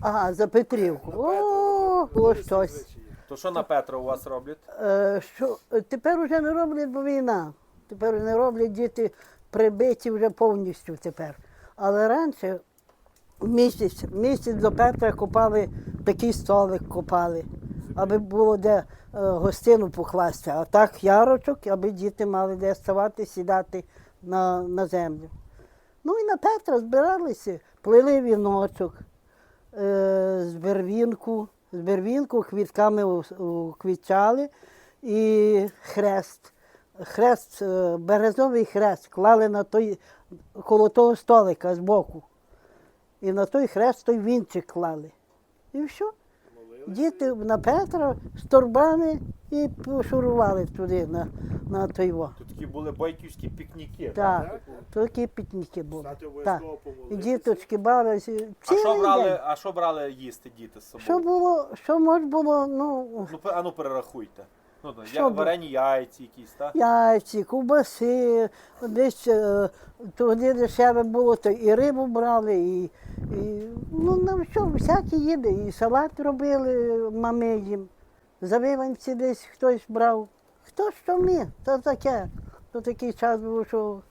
Ага, за Петрівку. О, було щось. То що на Петра у вас роблять? Е, що, е, тепер вже не роблять, бо війна. Тепер не роблять діти прибиті вже повністю тепер. Але раніше місяць, місяць до Петра купали такий столик купали, аби було де е, гостину покласти. А так ярочок, аби діти мали де ставати, сідати на, на землю. Ну і на Петра збиралися, плели віночок з бервінку, з бервінку квітками уквітчали і хрест. Хрест, е, березовий хрест клали на той, коло того столика збоку. І на той хрест той вінчик клали. І все. Діти на Петра з торбами і пошурували туди на, на той во. Тут такі були бойківські пікніки. Так, такі пітніки були. Стати Так. І діточки бавилися. А що брали, а що брали їсти діти з собою? Що було, що можна було, ну, Ну, а ну перерахуйте. Ну, Що я, варені яйці якісь, так? яйці, ковбаси, десь е, туди дешеве було, то і рибу брали, і, і ну, на що, всякі їди, і салат робили мами їм. Завиванці десь хтось брав. Хто що міг, то таке. То такий час був, що